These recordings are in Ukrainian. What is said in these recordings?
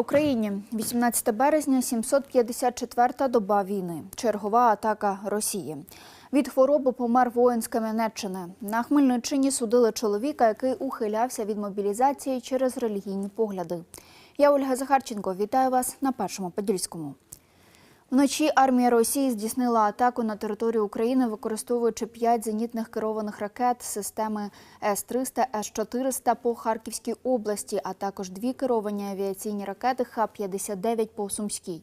Україні! 18 березня, 754-та доба війни. Чергова атака Росії. Від хвороби помер воїн з Кам'янеччини. На Хмельниччині судили чоловіка, який ухилявся від мобілізації через релігійні погляди. Я Ольга Захарченко. Вітаю вас на першому подільському. Вночі армія Росії здійснила атаку на територію України, використовуючи п'ять зенітних керованих ракет системи С-300, С-400 по Харківській області, а також дві керовані авіаційні ракети Х-59 по Сумській.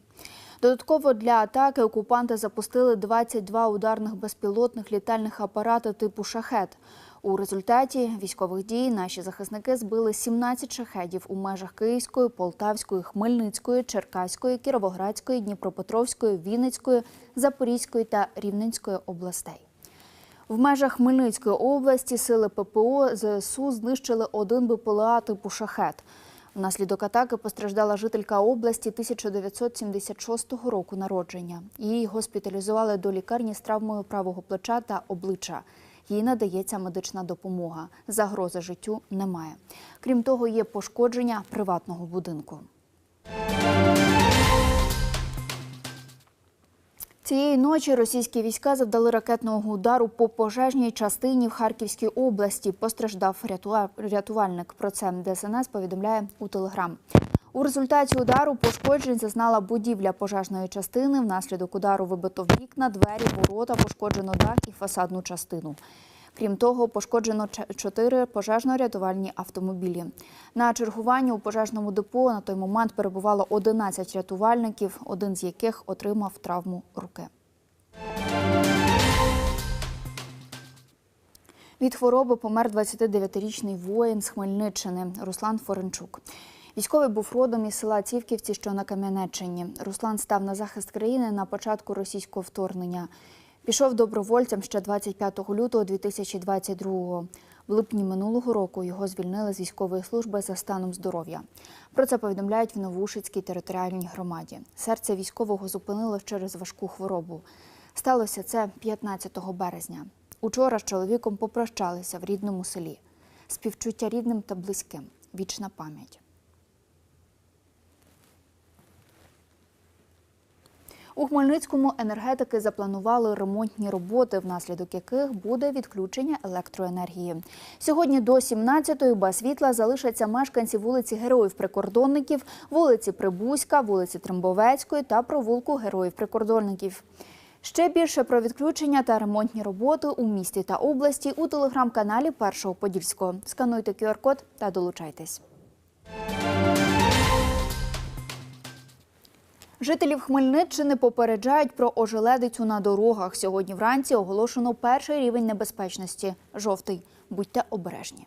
Додатково для атаки окупанти запустили 22 ударних безпілотних літальних апарати типу «Шахет». У результаті військових дій наші захисники збили 17 шахедів у межах Київської, Полтавської, Хмельницької, Черкаської, Кіровоградської, Дніпропетровської, Вінницької, Запорізької та Рівненської областей. В межах Хмельницької області сили ППО ЗСУ знищили один БПЛА типу «Шахет». Внаслідок атаки постраждала жителька області 1976 року народження. Її госпіталізували до лікарні з травмою правого плеча та обличчя. Їй надається медична допомога. Загрози життю немає. Крім того, є пошкодження приватного будинку. Цієї ночі російські війська завдали ракетного удару по пожежній частині в Харківській області. Постраждав рятувальник. Про це ДСНС повідомляє у Телеграм. У результаті удару пошкоджень зазнала будівля пожежної частини. Внаслідок удару вибито вікна, двері, ворота, пошкоджено дах і фасадну частину. Крім того, пошкоджено чотири пожежно-рятувальні автомобілі. На чергуванні у пожежному депо на той момент перебувало 11 рятувальників, один з яких отримав травму руки. Від хвороби помер 29-річний воїн з Хмельниччини Руслан Форенчук. Військовий був родом із села Цівківці, що на Кам'янеччині. Руслан став на захист країни на початку російського вторгнення. Пішов добровольцем ще 25 лютого 2022-го. В липні минулого року його звільнили з військової служби за станом здоров'я. Про це повідомляють в Новушицькій територіальній громаді. Серце військового зупинило через важку хворобу. Сталося це 15 березня. Учора з чоловіком попрощалися в рідному селі. Співчуття рідним та близьким. Вічна пам'ять. У Хмельницькому енергетики запланували ремонтні роботи, внаслідок яких буде відключення електроенергії. Сьогодні до 17-ї без світла залишаться мешканці вулиці Героїв-Прикордонників, вулиці Прибузька, вулиці Трембовецької та провулку Героїв-Прикордонників. Ще більше про відключення та ремонтні роботи у місті та області у телеграм-каналі Першого Подільського. Скануйте QR-код та долучайтесь. Жителів Хмельниччини попереджають про ожеледицю на дорогах. Сьогодні вранці оголошено перший рівень небезпечності – жовтий. Будьте обережні.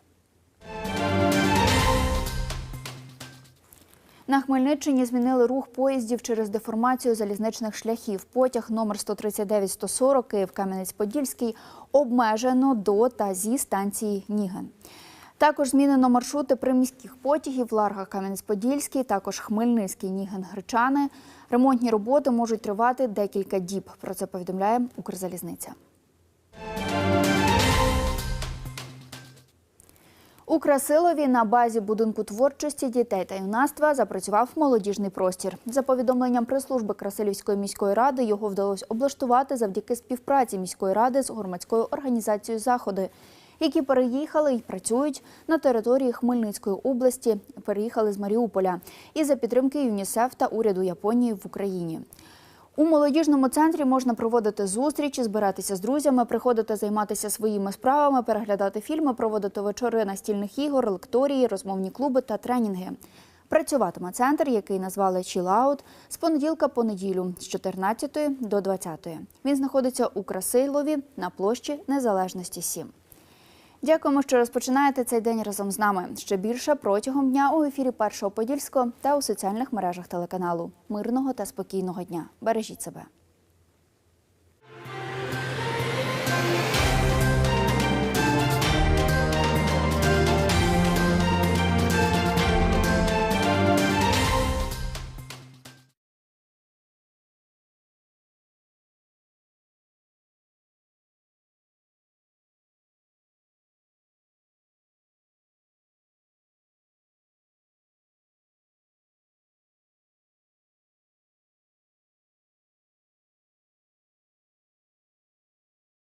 На Хмельниччині змінили рух поїздів через деформацію залізничних шляхів. Потяг номер 139-140 Київ-Кам'янець-Подільський обмежено до та зі станції Ніген. Також змінено маршрути приміських потягів в Ларгах Кам'янець-Подільський, також Хмельницький, Ніген, Гречани. Ремонтні роботи можуть тривати декілька діб. Про це повідомляє Укрзалізниця. У Красилові на базі будинку творчості дітей та юнацтва запрацював молодіжний простір. За повідомленням прес-служби Красилівської міської ради, його вдалося облаштувати завдяки співпраці міської ради з громадською організацією Заходи, які переїхали і працюють на території Хмельницької області. Переїхали з Маріуполя і за підтримки ЮНІСЕФ та уряду Японії в Україні. У молодіжному центрі можна проводити зустрічі, збиратися з друзями, приходити займатися своїми справами, переглядати фільми, проводити вечори настільних ігор, лекторії, розмовні клуби та тренінги. Працюватиме центр, який назвали Out, з понеділка по неділю з 14 до 20. Він знаходиться у Красилові на площі Незалежності 7. Дякуємо, що розпочинаєте цей день разом з нами. Ще більше протягом дня у ефірі Першого Подільського та у соціальних мережах телеканалу. Мирного та спокійного дня. Бережіть себе.